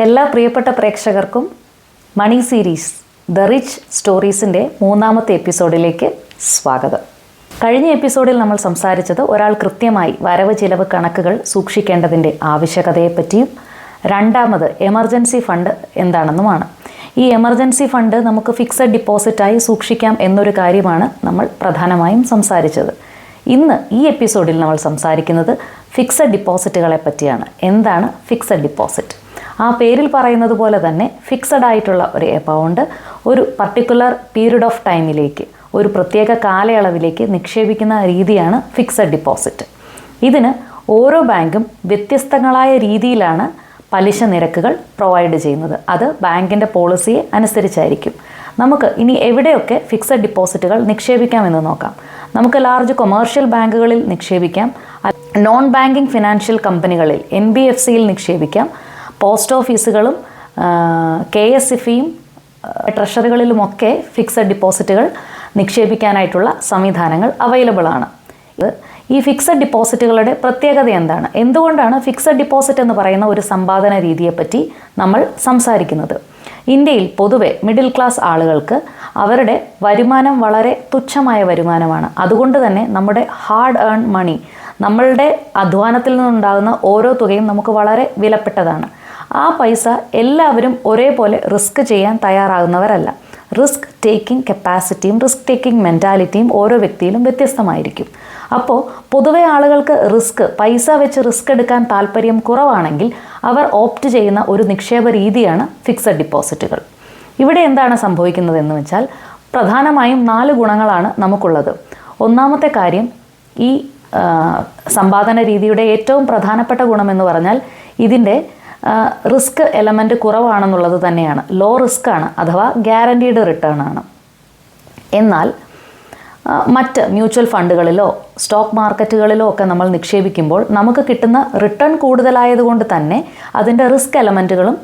എല്ലാ പ്രിയപ്പെട്ട പ്രേക്ഷകർക്കും മണി സീരീസ് ദ റിച്ച് സ്റ്റോറീസിന്റെ മൂന്നാമത്തെ എപ്പിസോഡിലേക്ക് സ്വാഗതം. കഴിഞ്ഞ എപ്പിസോഡിൽ നമ്മൾ സംസാരിച്ചത് ഒരാൾ കൃത്യമായി വരവ് ചിലവ് കണക്കുകൾ സൂക്ഷിക്കേണ്ടതിന്റെ ആവശ്യകതയെപ്പറ്റിയും രണ്ടാമത് എമർജൻസി ഫണ്ട് എന്താണെന്നുമാണ്. ഈ എമർജൻസി ഫണ്ട് നമുക്ക് ഫിക്സഡ് ഡിപ്പോസിറ്റായി സൂക്ഷിക്കാം എന്നൊരു കാര്യമാണ് നമ്മൾ പ്രധാനമായും സംസാരിച്ചത്. ഇന്ന് ഈ എപ്പിസോഡിൽ നമ്മൾ സംസാരിക്കുന്നത് ഫിക്സഡ് ഡിപ്പോസിറ്റുകളെ പറ്റിയാണ്. എന്താണ് ഫിക്സഡ് ഡിപ്പോസിറ്റ് ആ പേരിൽ പറയുന്നത് പോലെ തന്നെ ഫിക്സഡ് ആയിട്ടുള്ള ഒരു എമൗണ്ട് ഒരു പർട്ടിക്കുലർ പീരീഡ് ഓഫ് ടൈമിലേക്ക് ഒരു പ്രത്യേക കാലയളവിലേക്ക് നിക്ഷേപിക്കുന്ന രീതിയാണ് ഫിക്സഡ് ഡിപ്പോസിറ്റ് ഇതിന് ഓരോ ബാങ്കും വ്യത്യസ്തങ്ങളായ രീതിയിലാണ് പലിശ നിരക്കുകൾ പ്രൊവൈഡ് ചെയ്യുന്നത്. അത് ബാങ്കിന്റെ പോളിസിയെ അനുസരിച്ചായിരിക്കും. നമുക്ക് ഇനി എവിടെയൊക്കെ ഫിക്സഡ് ഡിപ്പോസിറ്റുകൾ നിക്ഷേപിക്കാമെന്ന് നോക്കാം. നമുക്ക് ലാർജ് കൊമേഴ്ഷ്യൽ ബാങ്കുകളിൽ നിക്ഷേപിക്കാം. നോൺ ബാങ്കിങ് ഫിനാൻഷ്യൽ കമ്പനികളിൽ എൻ ബി എഫ് സിയിൽ നിക്ഷേപിക്കാം. പോസ്റ്റ് ഓഫീസുകളും കെ എസ് ഇഫിയും ട്രഷറികളിലുമൊക്കെ ഫിക്സഡ് ഡിപ്പോസിറ്റുകൾ നിക്ഷേപിക്കാനായിട്ടുള്ള സംവിധാനങ്ങൾ അവൈലബിൾ ആണ്. ഈ ഫിക്സഡ് ഡിപ്പോസിറ്റുകളുടെ പ്രത്യേകത എന്താണ്? എന്തുകൊണ്ടാണ് ഫിക്സഡ് ഡിപ്പോസിറ്റ് എന്ന് പറയുന്ന ഒരു സമ്പാദന രീതിയെപ്പറ്റി നമ്മൾ സംസാരിക്കുന്നത്? ഇന്ത്യയിൽ പൊതുവെ മിഡിൽ ക്ലാസ് ആളുകൾക്ക് അവരുടെ വരുമാനം വളരെ തുച്ഛമായ വരുമാനമാണ്. അതുകൊണ്ട് തന്നെ നമ്മുടെ ഹാർഡ് ഏൺ മണി നമ്മളുടെ അധ്വാനത്തിൽ നിന്നുണ്ടാകുന്ന ഓരോ തുകയും നമുക്ക് വളരെ വിലപ്പെട്ടതാണ്. ആ പൈസ എല്ലാവരും ഒരേപോലെ റിസ്ക് ചെയ്യാൻ തയ്യാറാകുന്നവരല്ല. റിസ്ക് ടേക്കിംഗ് കപ്പാസിറ്റിയും റിസ്ക് ടേക്കിംഗ് മെന്റാലിറ്റിയും ഓരോ വ്യക്തിയിലും വ്യത്യസ്തമായിരിക്കും. അപ്പോൾ പൊതുവെ ആളുകൾക്ക് റിസ്ക് പൈസ വെച്ച് റിസ്ക് എടുക്കാൻ താല്പര്യം കുറവാണെങ്കിൽ അവർ ഓപ്റ്റ് ചെയ്യുന്ന ഒരു നിക്ഷേപ രീതിയാണ് ഫിക്സഡ് ഡിപ്പോസിറ്റുകൾ. ഇവിടെ എന്താണ് സംഭവിക്കുന്നത് എന്ന് വെച്ചാൽ പ്രധാനമായും നാല് ഗുണങ്ങളാണ് നമുക്കുള്ളത്. ഒന്നാമത്തെ കാര്യം ഈ സമ്പാദന രീതിയുടെ ഏറ്റവും പ്രധാനപ്പെട്ട ഗുണമെന്ന് പറഞ്ഞാൽ ഇതിന്റെ റിസ്ക് എലമെന്റ് കുറവാണെന്നുള്ളത് തന്നെയാണ്. ലോ റിസ്ക് ആണ് അഥവാ ഗ്യാരണ്ടീഡ് റിട്ടേൺ ആണ്. എന്നാൽ മറ്റ് മ്യൂച്വൽ ഫണ്ടുകളിലോ സ്റ്റോക്ക് മാർക്കറ്റുകളിലോ ഒക്കെ നമ്മൾ നിക്ഷേപിക്കുമ്പോൾ നമുക്ക് കിട്ടുന്ന റിട്ടേൺ കൂടുതലായതുകൊണ്ട് തന്നെ അതിന്റെ റിസ്ക് എലമെന്റുകളും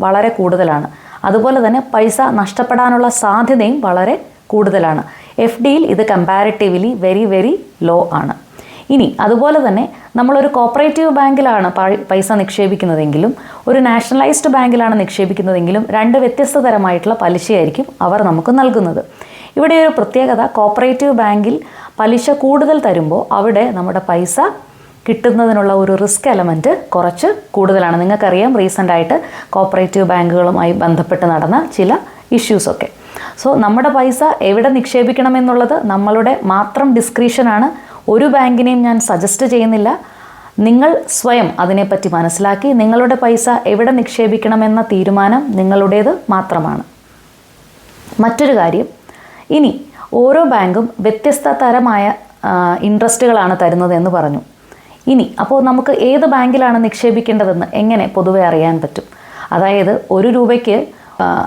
വളരെ കൂടുതലാണ്. അതുപോലെ തന്നെ പൈസ നഷ്ടപ്പെടാനുള്ള സാധ്യതയും വളരെ കൂടുതലാണ്. എഫ് ഡിയിൽ ഇത് കമ്പാരിറ്റീവ്ലി വെരി വെരി ലോ ആണ്. ഇനി അതുപോലെ തന്നെ നമ്മളൊരു കോപ്പറേറ്റീവ് ബാങ്കിലാണ് പൈസ നിക്ഷേപിക്കുന്നതെങ്കിലും ഒരു നാഷണലൈസ്ഡ് ബാങ്കിലാണ് നിക്ഷേപിക്കുന്നതെങ്കിലും രണ്ട് വ്യത്യസ്ത തരമായിട്ടുള്ള പലിശയായിരിക്കും അവർ നമുക്ക് നൽകുന്നത്. ഇവിടെ ഒരു പ്രത്യേകത കോപ്പറേറ്റീവ് ബാങ്കിൽ പലിശ കൂടുതൽ തരുമ്പോൾ അവിടെ നമ്മുടെ പൈസ കിട്ടുന്നതിനുള്ള ഒരു റിസ്ക് എലമെന്റ് കുറച്ച് കൂടുതലാണ്. നിങ്ങൾക്കറിയാം റീസെന്റായിട്ട് കോപ്പറേറ്റീവ് ബാങ്കുകളുമായി ബന്ധപ്പെട്ട് നടന്ന ചില ഇഷ്യൂസൊക്കെ സോ നമ്മുടെ പൈസ എവിടെ നിക്ഷേപിക്കണമെന്നുള്ളത് നമ്മളുടെ മാത്രം ഡിസ്ക്രിഷനാണ് ഒരു ബാങ്കിനെയും ഞാൻ സജസ്റ്റ് ചെയ്യുന്നില്ല. നിങ്ങൾ സ്വയം അതിനെപ്പറ്റി മനസ്സിലാക്കി നിങ്ങളുടെ പൈസ എവിടെ നിക്ഷേപിക്കണമെന്ന തീരുമാനം നിങ്ങളുടേത് മാത്രമാണ്. മറ്റൊരു കാര്യം ഇനി ഓരോ ബാങ്കും വ്യത്യസ്ത തരമായ ഇൻട്രസ്റ്റുകളാണ് തരുന്നത് എന്ന് പറഞ്ഞു. ഇനി അപ്പോൾ നമുക്ക് ഏത് ബാങ്കിലാണ് നിക്ഷേപിക്കേണ്ടതെന്ന് എങ്ങനെ പൊതുവെ അറിയാൻ പറ്റും? അതായത് ഒരു രൂപയ്ക്ക്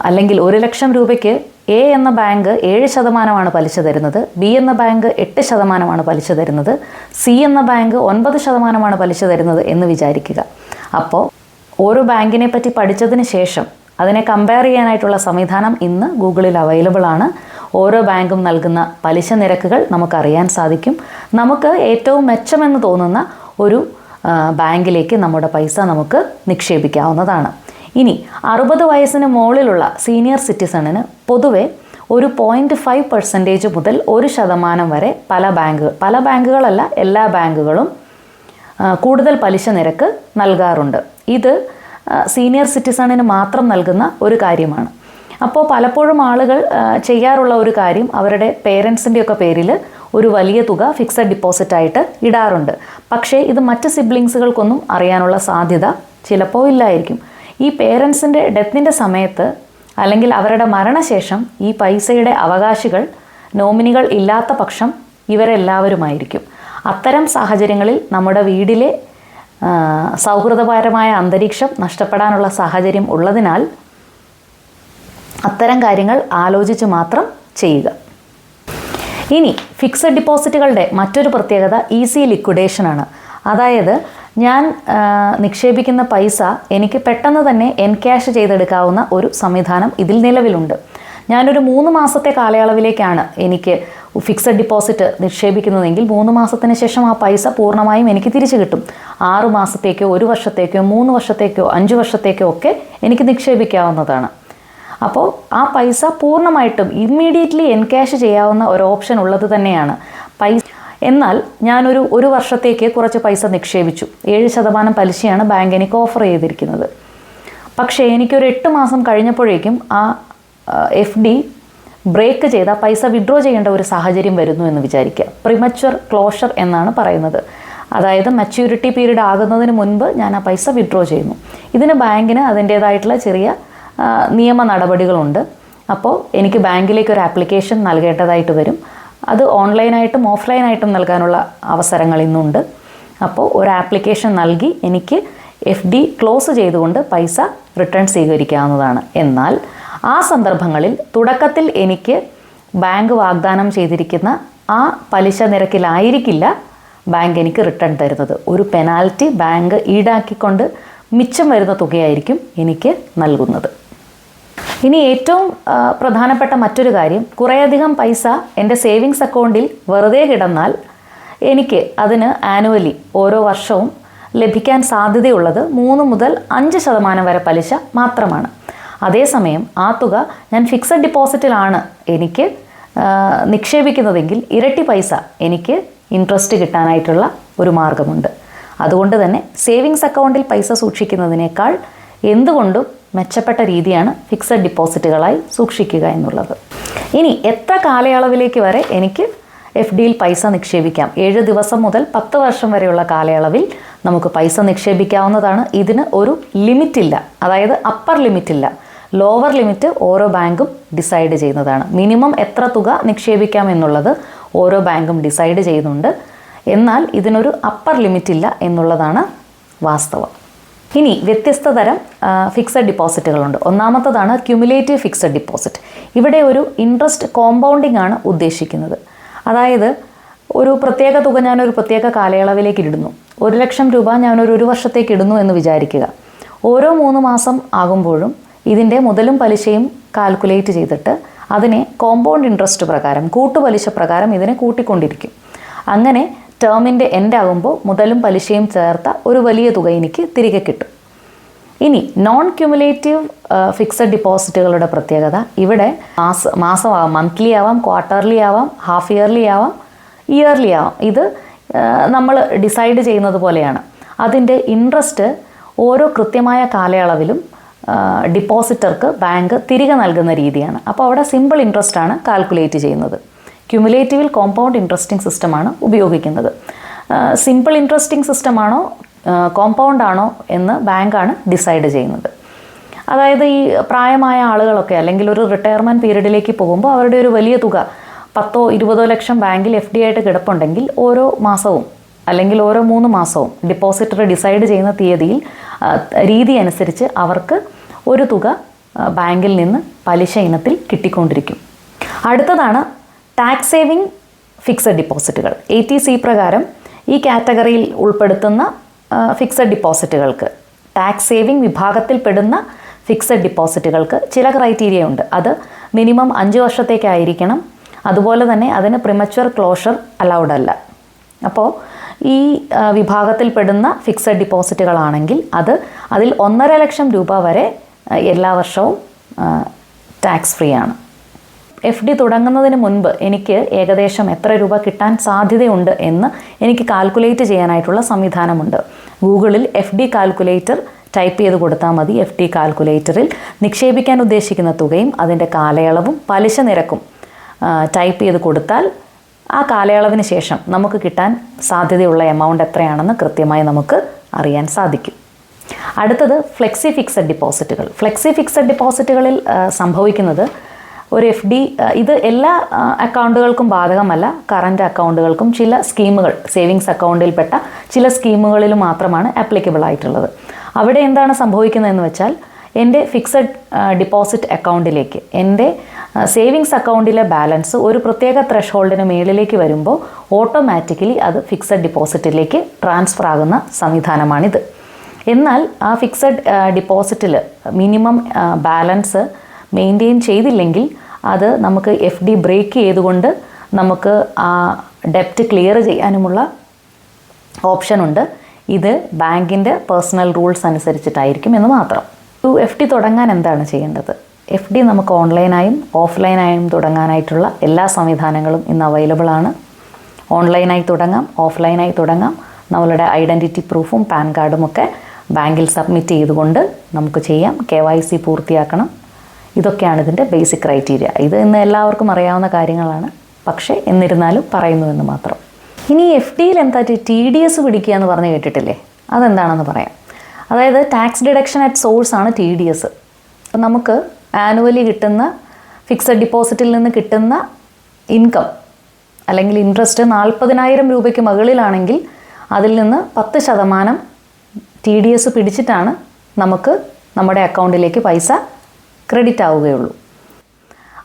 അല്ലെങ്കിൽ ഒരു ലക്ഷം രൂപയ്ക്ക് എ എന്ന ബാങ്ക് ഏഴ് ശതമാനമാണ് പലിശ തരുന്നത് ബി എന്ന ബാങ്ക് എട്ട് ശതമാനമാണ് പലിശ തരുന്നത് സി എന്ന ബാങ്ക് ഒൻപത് ശതമാനമാണ് പലിശ തരുന്നത് എന്ന് വിചാരിക്കുക. അപ്പോൾ ഓരോ ബാങ്കിനെ പറ്റി പഠിച്ചതിന് ശേഷം അതിനെ കമ്പയർ ചെയ്യാനായിട്ടുള്ള സംവിധാനം ഇന്ന് ഗൂഗിളിൽ അവൈലബിൾ ആണ്. ഓരോ ബാങ്കും നൽകുന്ന പലിശ നിരക്കുകൾ നമുക്കറിയാൻ സാധിക്കും. നമുക്ക് ഏറ്റവും മെച്ചമെന്ന് തോന്നുന്ന ഒരു ബാങ്കിലേക്ക് നമ്മുടെ പൈസ നമുക്ക് നിക്ഷേപിക്കാവുന്നതാണ്. ഇനി അറുപത് വയസ്സിന് മുകളിലുള്ള സീനിയർ സിറ്റിസണിന് പൊതുവെ ഒരു പോയിന്റ് ഫൈവ് പെർസെന്റേജ് മുതൽ ഒരു ശതമാനം വരെ പല ബാങ്കുകൾ പല ബാങ്കുകളല്ല എല്ലാ ബാങ്കുകളും കൂടുതൽ പലിശ നിരക്ക് നൽകാറുണ്ട്. ഇത് സീനിയർ സിറ്റിസണിന് മാത്രം നൽകുന്ന ഒരു കാര്യമാണ്. അപ്പോൾ പലപ്പോഴും ആളുകൾ ചെയ്യാറുള്ള ഒരു കാര്യം അവരുടെ പേരൻസിന്റെയൊക്കെ പേരിൽ ഒരു വലിയ തുക ഫിക്സഡ് ഡിപ്പോസിറ്റ് ആയിട്ട് ഇടാറുണ്ട്. പക്ഷേ ഇത് മറ്റ് സിബ്ലിങ്സുകൾക്കൊന്നും അറിയാനുള്ള സാധ്യത ചിലപ്പോൾ ഇല്ലായിരിക്കും. ഈ പേരൻസിന്റെ ഡെത്തിന്റെ സമയത്ത് അല്ലെങ്കിൽ അവരുടെ മരണശേഷം ഈ പൈസയുടെ അവകാശികൾ നോമിനികൾ ഇല്ലാത്ത പക്ഷം ഇവരെല്ലാവരുമായിരിക്കും. അത്തരം സാഹചര്യങ്ങളിൽ നമ്മുടെ വീടിലെ സൗഹൃദപരമായ അന്തരീക്ഷം നഷ്ടപ്പെടാനുള്ള സാഹചര്യം ഉള്ളതിനാൽ അത്തരം കാര്യങ്ങൾ ആലോചിച്ച് മാത്രം ചെയ്യുക. ഇനി ഫിക്സഡ് ഡിപ്പോസിറ്റുകളുടെ മറ്റൊരു പ്രത്യേകത ഈസി ലിക്വിഡേഷനാണ് അതായത് ഞാൻ നിക്ഷേപിക്കുന്ന പൈസ എനിക്ക് പെട്ടെന്ന് തന്നെ എൻക്യാഷ് ചെയ്തെടുക്കാവുന്ന ഒരു സംവിധാനം ഇതിൽ നിലവിലുണ്ട്. ഞാനൊരു മൂന്ന് മാസത്തെ കാലയളവിലേക്കാണ് എനിക്ക് ഫിക്സഡ് ഡിപ്പോസിറ്റ് നിക്ഷേപിക്കുന്നതെങ്കിൽ മൂന്ന് മാസത്തിന് ശേഷം ആ പൈസ പൂർണമായും എനിക്ക് തിരിച്ചു കിട്ടും. ആറ് മാസത്തേക്കോ ഒരു വർഷത്തേക്കോ മൂന്ന് വർഷത്തേക്കോ അഞ്ച് വർഷത്തേക്കോ ഒക്കെ എനിക്ക് നിക്ഷേപിക്കാവുന്നതാണ്. അപ്പോൾ ആ പൈസ പൂർണമായിട്ടും ഇമ്മീഡിയറ്റ്ലി എൻകാഷ് ചെയ്യാവുന്ന ഒരു ഓപ്ഷൻ ഉള്ളത് തന്നെയാണ്. പൈസ എന്നാൽ ഞാനൊരു ഒരു വർഷത്തേക്ക് കുറച്ച് പൈസ നിക്ഷേപിച്ചു. ഏഴ് ശതമാനം പലിശയാണ് ബാങ്ക് എനിക്ക് ഓഫർ ചെയ്തിരിക്കുന്നത്. പക്ഷേ എനിക്കൊരു എട്ട് മാസം കഴിഞ്ഞപ്പോഴേക്കും ആ എഫ് ഡി ബ്രേക്ക് ചെയ്ത പൈസ വിഡ്രോ ചെയ്യേണ്ട ഒരു സാഹചര്യം വരുന്നു എന്ന് വിചാരിക്കുക. പ്രിമച്വർ ക്ലോഷർ എന്നാണ് പറയുന്നത്. അതായത് മച്യൂരിറ്റി പീരീഡ് ആകുന്നതിന് മുൻപ് ഞാൻ ആ പൈസ വിഡ്രോ ചെയ്യുന്നു. ഇതിന് ബാങ്കിന് അതിന്റേതായിട്ടുള്ള ചെറിയ നിയമ നടപടികളുണ്ട്. അപ്പോൾ എനിക്ക് ബാങ്കിലേക്ക് ഒരു ആപ്ലിക്കേഷൻ നൽകേണ്ടതായിട്ട് വരും. അത് ഓൺലൈനായിട്ടും ഓഫ്ലൈനായിട്ടും നൽകാനുള്ള അവസരങ്ങൾ ഇന്നുണ്ട്. അപ്പോൾ ഒരു ആപ്ലിക്കേഷൻ നൽകി എനിക്ക് എഫ് ഡി ക്ലോസ് ചെയ്തുകൊണ്ട് പൈസ റിട്ടേൺ സ്വീകരിക്കാവുന്നതാണ്. എന്നാൽ ആ സന്ദർഭങ്ങളിൽ തുടക്കത്തിൽ എനിക്ക് ബാങ്ക് വാഗ്ദാനം ചെയ്തിരിക്കുന്ന ആ പലിശ നിരക്കിലായിരിക്കില്ല ബാങ്ക് എനിക്ക് റിട്ടേൺ തരുന്നത്. ഒരു പെനാൽറ്റി ബാങ്ക് ഈടാക്കിക്കൊണ്ട് മിച്ചം വരുന്ന തുകയായിരിക്കും എനിക്ക് നൽകുന്നത്. ഇനി ഏറ്റവും പ്രധാനപ്പെട്ട മറ്റൊരു കാര്യം കുറേയധികം പൈസ എന്റെ സേവിങ്സ് അക്കൗണ്ടിൽ വെറുതെ കിടന്നാൽ എനിക്ക് അതിന് ആനുവലി ഓരോ വർഷവും ലഭിക്കാൻ സാധ്യതയുള്ളത് മൂന്ന് മുതൽ അഞ്ച് ശതമാനം വരെ പലിശ മാത്രമാണ്. അതേസമയം ആ തുക ഞാൻ ഫിക്സഡ് ഡിപ്പോസിറ്റിലാണ് എനിക്ക് നിക്ഷേപിക്കുന്നതെങ്കിൽ ഇരട്ടി പൈസ എനിക്ക് ഇൻട്രസ്റ്റ് കിട്ടാനായിട്ടുള്ള ഒരു മാർഗമുണ്ട്. അതുകൊണ്ട് തന്നെ സേവിങ്സ് അക്കൗണ്ടിൽ പൈസ സൂക്ഷിക്കുന്നതിനേക്കാൾ എന്തുകൊണ്ടും മെച്ചപ്പെട്ട രീതിയാണ് ഫിക്സഡ് ഡിപ്പോസിറ്റുകളായി സൂക്ഷിക്കുക എന്നുള്ളത്. ഇനി എത്ര കാലയളവിലേക്ക് വരെ എനിക്ക് എഫ് ഡിയിൽ പൈസ നിക്ഷേപിക്കാം? ഏഴ് ദിവസം മുതൽ പത്ത് വർഷം വരെയുള്ള കാലയളവിൽ നമുക്ക് പൈസ നിക്ഷേപിക്കാവുന്നതാണ്. ഇതിന് ഒരു ലിമിറ്റ് ഇല്ല അതായത് അപ്പർ ലിമിറ്റ് ഇല്ല ലോവർ ലിമിറ്റ് ഓരോ ബാങ്കും ഡിസൈഡ് ചെയ്യുന്നതാണ്. മിനിമം എത്ര തുക നിക്ഷേപിക്കാം എന്നുള്ളത് ഓരോ ബാങ്കും ഡിസൈഡ് ചെയ്യുന്നുണ്ട്. എന്നാൽ ഇതിനൊരു അപ്പർ ലിമിറ്റ് ഇല്ല എന്നുള്ളതാണ് വാസ്തവം. ഇനി വ്യത്യസ്ത തരം ഫിക്സഡ് ഡിപ്പോസിറ്റുകളുണ്ട് ഒന്നാമത്തതാണ് ക്യുമുലേറ്റീവ് ഫിക്സഡ് ഡിപ്പോസിറ്റ് ഇവിടെ ഒരു ഇൻട്രസ്റ്റ് കോമ്പൗണ്ടിംഗ് ആണ് ഉദ്ദേശിക്കുന്നത്. അതായത് ഒരു പ്രത്യേക തുക ഞാനൊരു പ്രത്യേക കാലയളവിലേക്ക് ഇടുന്നു. ഒരു ലക്ഷം രൂപ ഞാനൊരു ഒരു വർഷത്തേക്ക് ഇടുന്നു എന്ന് വിചാരിക്കുക. ഓരോ മൂന്ന് മാസം ആകുമ്പോഴും ഇതിന്റെ മുതലും പലിശയും കാൽക്കുലേറ്റ് ചെയ്തിട്ട് അതിനെ കോമ്പൗണ്ട് ഇൻട്രസ്റ്റ് പ്രകാരം കൂട്ടുപലിശ പ്രകാരം ഇതിനെ കൂട്ടിക്കൊണ്ടിരിക്കും. അങ്ങനെ ടേമിന്റെ എൻഡ് ആകുമ്പോൾ മുതലും പലിശയും ചേർത്ത ഒരു വലിയ തുക എനിക്ക് തിരികെ കിട്ടും. ഇനി നോൺ ക്യുമുലേറ്റീവ് ഫിക്സഡ് ഡിപ്പോസിറ്റുകളുടെ പ്രത്യേകത. ഇവിടെ മാസ മാസമാവാം മന്ത്ലി ആവാം ക്വാർട്ടർലി ആവാം ഹാഫ് ഇയർലി ആവാം ഇയർലി ആവാം ഇത് നമ്മൾ ഡിസൈഡ് ചെയ്യുന്നത് പോലെയാണ്. അതിന്റെ ഇൻട്രസ്റ്റ് ഓരോ കൃത്യമായ കാലയളവിലും ഡിപ്പോസിറ്റർക്ക് ബാങ്ക് തിരികെ നൽകുന്ന രീതിയാണ്. അപ്പോൾ അവിടെ സിമ്പിൾ ഇൻട്രസ്റ്റ് ആണ് കാൽക്കുലേറ്റ് ചെയ്യുന്നത്. ക്യുമുലേറ്റീവിൽ കോമ്പൗണ്ട് ഇൻട്രസ്റ്റിംഗ് സിസ്റ്റമാണ് ഉപയോഗിക്കുന്നത്. സിമ്പിൾ ഇൻട്രസ്റ്റിംഗ് സിസ്റ്റമാണോ കോമ്പൗണ്ട് ആണോ എന്ന് ബാങ്കാണ് ഡിസൈഡ് ചെയ്യുന്നത്. അതായത് ഈ പ്രായമായ ആളുകളൊക്കെ അല്ലെങ്കിൽ ഒരു റിട്ടയർമെന്റ് പീരീഡിലേക്ക് പോകുമ്പോൾ അവരുടെ ഒരു വലിയ തുക പത്തോ ഇരുപതോ ലക്ഷം ബാങ്കിൽ എഫ് ഡി ആയിട്ട് കിടപ്പുണ്ടെങ്കിൽ ഓരോ മാസവും അല്ലെങ്കിൽ ഓരോ മൂന്ന് മാസവും ഡിപ്പോസിറ്റർ ഡിസൈഡ് ചെയ്യുന്ന തീയതിയിൽ രീതി അനുസരിച്ച് അവർക്ക് ഒരു തുക ബാങ്കിൽ നിന്ന് പലിശ ഇനത്തിൽ കിട്ടിക്കൊണ്ടിരിക്കും. അടുത്തതാണ് ടാക്സ് സേവിംഗ് ഫിക്സഡ് ഡിപ്പോസിറ്റുകൾ എ ടി സി പ്രകാരം ഈ കാറ്റഗറിയിൽ ഉൾപ്പെടുത്തുന്ന ഫിക്സഡ് ഡിപ്പോസിറ്റുകൾക്ക് ടാക്സ് സേവിംഗ് വിഭാഗത്തിൽപ്പെടുന്ന ഫിക്സഡ് ഡിപ്പോസിറ്റുകൾക്ക് ചില ക്രൈറ്റീരിയ ഉണ്ട്. അത് മിനിമം അഞ്ച് വർഷത്തേക്കായിരിക്കണം. അതുപോലെ തന്നെ അതിന് പ്രിമച്വർ ക്ലോഷർ അലൗഡ് അല്ല. അപ്പോൾ ഈ വിഭാഗത്തിൽപ്പെടുന്ന ഫിക്സഡ് ഡിപ്പോസിറ്റുകളാണെങ്കിൽ അത് അതിൽ ഒന്നര ലക്ഷം രൂപ വരെ എല്ലാ വർഷവും ടാക്സ് ഫ്രീ ആണ്. എഫ് ഡി തുടങ്ങുന്നതിന് മുൻപ് എനിക്ക് ഏകദേശം എത്ര രൂപ കിട്ടാൻ സാധ്യതയുണ്ട് എന്ന് എനിക്ക് കാൽക്കുലേറ്റ് ചെയ്യാനായിട്ടുള്ള സംവിധാനമുണ്ട്. ഗൂഗിളിൽ എഫ് ഡി കാൽക്കുലേറ്റർ ടൈപ്പ് ചെയ്ത് കൊടുത്താൽ മതി. എഫ് ഡി കാൽക്കുലേറ്ററിൽ നിക്ഷേപിക്കാൻ ഉദ്ദേശിക്കുന്ന തുകയും അതിന്റെ കാലയളവും പലിശ നിരക്കും ടൈപ്പ് ചെയ്ത് കൊടുത്താൽ ആ കാലയളവിന് ശേഷം നമുക്ക് കിട്ടാൻ സാധ്യതയുള്ള എമൗണ്ട് എത്രയാണെന്ന് കൃത്യമായി നമുക്ക് അറിയാൻ സാധിക്കും. അടുത്തത് ഫ്ലെക്സി ഫിക്സഡ് ഡിപ്പോസിറ്റുകൾ ഫ്ലെക്സി ഫിക്സഡ് ഡിപ്പോസിറ്റുകളിൽ സംഭവിക്കുന്നത് ഒരു എഫ് ഡി ഇത് എല്ലാ അക്കൗണ്ടുകൾക്കും ബാധകമല്ല. കറന്റ് അക്കൗണ്ടുകൾക്കും ചില സ്കീമുകൾ സേവിങ്സ് അക്കൗണ്ടിൽപ്പെട്ട ചില സ്കീമുകളിൽ മാത്രമാണ് ആപ്ലിക്കബിൾ ആയിട്ടുള്ളത്. അവിടെ എന്താണ് സംഭവിക്കുന്നതെന്ന് വെച്ചാൽ എന്റെ ഫിക്സഡ് ഡിപ്പോസിറ്റ് അക്കൗണ്ടിലേക്ക് എന്റെ സേവിങ്സ് അക്കൗണ്ടിലെ ബാലൻസ് ഒരു പ്രത്യേക ത്രഷ് മേളിലേക്ക് വരുമ്പോൾ ഓട്ടോമാറ്റിക്കലി അത് ഫിക്സഡ് ഡിപ്പോസിറ്റിലേക്ക് ട്രാൻസ്ഫർ ആകുന്ന സംവിധാനമാണിത്. എന്നാൽ ആ ഫിക്സഡ് ഡിപ്പോസിറ്റിൽ മിനിമം ബാലൻസ് മെയിന്റെയിൻ ചെയ്തില്ലെങ്കിൽ അത് നമുക്ക് എഫ് ഡി ബ്രേക്ക് ചെയ്തുകൊണ്ട് നമുക്ക് ആ ഡെപ്റ്റ് ക്ലിയർ ചെയ്യാനുമുള്ള ഓപ്ഷനുണ്ട് ഇത് ബാങ്കിന്റെ പേഴ്സണൽ റൂൾസ് അനുസരിച്ചിട്ടായിരിക്കും എന്ന് മാത്രം. ഒരു എഫ് ഡി തുടങ്ങാൻ എന്താണ് ചെയ്യേണ്ടത്? എഫ് ഡി നമുക്ക് ഓൺലൈനായും ഓഫ്ലൈനായും തുടങ്ങാനായിട്ടുള്ള എല്ലാ സംവിധാനങ്ങളും ഇന്ന് അവൈലബിൾ ആണ്. ഓൺലൈനായി തുടങ്ങാം ഓഫ്ലൈനായി തുടങ്ങാം. നമ്മളുടെ ഐഡന്റിറ്റി പ്രൂഫും പാൻ കാർഡും ഒക്കെ ബാങ്കിൽ സബ്മിറ്റ് ചെയ്തുകൊണ്ട് നമുക്ക് ചെയ്യാം. കെ പൂർത്തിയാക്കണം. ഇതൊക്കെയാണ് ഇതിന്റെ ബേസിക് ക്രൈറ്റീരിയ ഇത് ഇന്ന് എല്ലാവർക്കും അറിയാവുന്ന കാര്യങ്ങളാണ്. പക്ഷേ എന്നിരുന്നാലും പറയുന്നുവെന്ന് മാത്രം. ഇനി എഫ് ഡിയിൽ എന്താ ടി ഡി എസ് പിടിക്കുക എന്ന് പറഞ്ഞ് കേട്ടിട്ടില്ലേ? അതെന്താണെന്ന് പറയാം. അതായത് ടാക്സ് ഡിഡക്ഷൻ അറ്റ് സോഴ്സ് ആണ് ടി ഡി എസ് അപ്പം നമുക്ക് ആനുവലി കിട്ടുന്ന ഫിക്സഡ് ഡിപ്പോസിറ്റിൽ നിന്ന് കിട്ടുന്ന ഇൻകം അല്ലെങ്കിൽ ഇൻട്രസ്റ്റ് നാൽപ്പതിനായിരം രൂപയ്ക്ക് മുകളിലാണെങ്കിൽ അതിൽ നിന്ന് പത്ത് ശതമാനം ടി ഡി എസ് പിടിച്ചിട്ടാണ് നമുക്ക് നമ്മുടെ അക്കൗണ്ടിലേക്ക് പൈസ ക്രെഡിറ്റ് ആവുകയുള്ളൂ.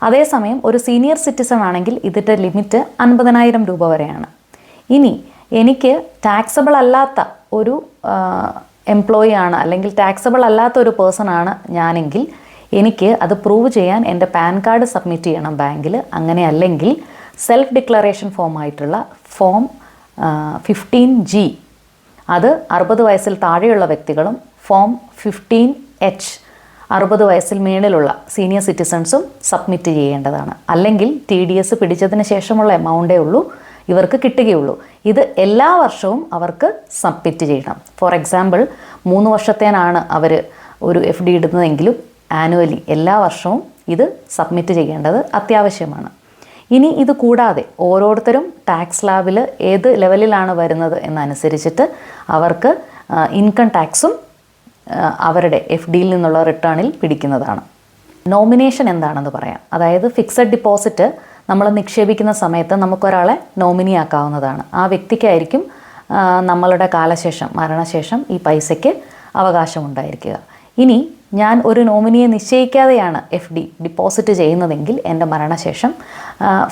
അതേസമയം ഒരു സീനിയർ സിറ്റിസൺ ആണെങ്കിൽ ഇതിന്റെ ലിമിറ്റ് അൻപതിനായിരം രൂപ വരെയാണ്. ഇനി എനിക്ക് ടാക്സബിൾ അല്ലാത്ത ഒരു എംപ്ലോയി ആണ് അല്ലെങ്കിൽ ടാക്സബിൾ അല്ലാത്ത ഒരു പേഴ്സൺ ആണ് ഞാനെങ്കിൽ എനിക്ക് അത് പ്രൂവ് ചെയ്യാൻ എന്റെ പാൻ കാർഡ് സബ്മിറ്റ് ചെയ്യണം ബാങ്കിൽ. അങ്ങനെ അല്ലെങ്കിൽ സെൽഫ് ഡിക്ലറേഷൻ ഫോം ആയിട്ടുള്ള ഫോം ഫിഫ്റ്റീൻ ജി അത് അറുപത് വയസ്സിൽ താഴെയുള്ള വ്യക്തികളും ഫോം ഫിഫ്റ്റീൻ എച്ച് അറുപത് വയസ്സിൽ മേളിലുള്ള സീനിയർ സിറ്റിസൺസും സബ്മിറ്റ് ചെയ്യേണ്ടതാണ്. അല്ലെങ്കിൽ ടി ഡി എസ് പിടിച്ചതിന് ശേഷമുള്ള എമൗണ്ടേ ഉള്ളൂ ഇവർക്ക് കിട്ടുകയുള്ളൂ. ഇത് എല്ലാ വർഷവും അവർക്ക് സബ്മിറ്റ് ചെയ്യണം. ഫോർ എക്സാമ്പിൾ മൂന്ന് വർഷത്തേനാണ് അവർ ഒരു എഫ് ഡി ഇടുന്നതെങ്കിലും ആനുവലി എല്ലാ വർഷവും ഇത് സബ്മിറ്റ് ചെയ്യേണ്ടത് അത്യാവശ്യമാണ്. ഇനി ഇത് കൂടാതെ ഓരോരുത്തരും ടാക്സ് ലാബിൽ ഏത് ലെവലിലാണ് വരുന്നത് എന്നനുസരിച്ചിട്ട് അവർക്ക് ഇൻകം ടാക്സും അവരുടെ എഫ് ഡിയിൽ നിന്നുള്ള റിട്ടേണിൽ പിടിക്കുന്നതാണ്. നോമിനേഷൻ എന്താണെന്ന് പറയാം. അതായത് ഫിക്സഡ് ഡിപ്പോസിറ്റ് നമ്മൾ നിക്ഷേപിക്കുന്ന സമയത്ത് നമുക്കൊരാളെ നോമിനി ആക്കാവുന്നതാണ് ആ വ്യക്തിക്കായിരിക്കും നമ്മളുടെ കാലശേഷം മരണശേഷം ഈ പൈസയ്ക്ക് അവകാശമുണ്ടായിരിക്കുക. ഇനി ഞാൻ ഒരു നോമിനിയെ നിശ്ചയിക്കാതെയാണ് എഫ് ഡി ഡിപ്പോസിറ്റ് ചെയ്യുന്നതെങ്കിൽ എന്റെ മരണശേഷം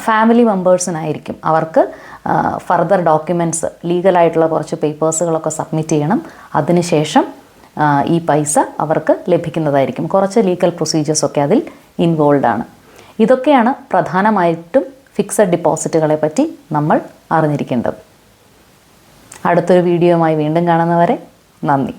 ഫാമിലി മെമ്പേഴ്സിനായിരിക്കും അവർക്ക് ഫർദർ ഡോക്യുമെന്റ്സ് ലീഗലായിട്ടുള്ള കുറച്ച് പേപ്പേഴ്സുകളൊക്കെ സബ്മിറ്റ് ചെയ്യണം. അതിനുശേഷം ഈ പൈസ അവർക്ക് ലഭിക്കുന്നതായിരിക്കും. കുറച്ച് ലീഗൽ പ്രൊസീജിയേഴ്സൊക്കെ അതിൽ ഇൻവോൾവ് ആണ്. ഇതൊക്കെയാണ് പ്രധാനമായിട്ടും ഫിക്സഡ് ഡിപ്പോസിറ്റുകളെ പറ്റി നമ്മൾ അറിഞ്ഞിരിക്കേണ്ടത്. അടുത്തൊരു വീഡിയോയുമായി വീണ്ടും കാണുന്നവരെ നന്ദി.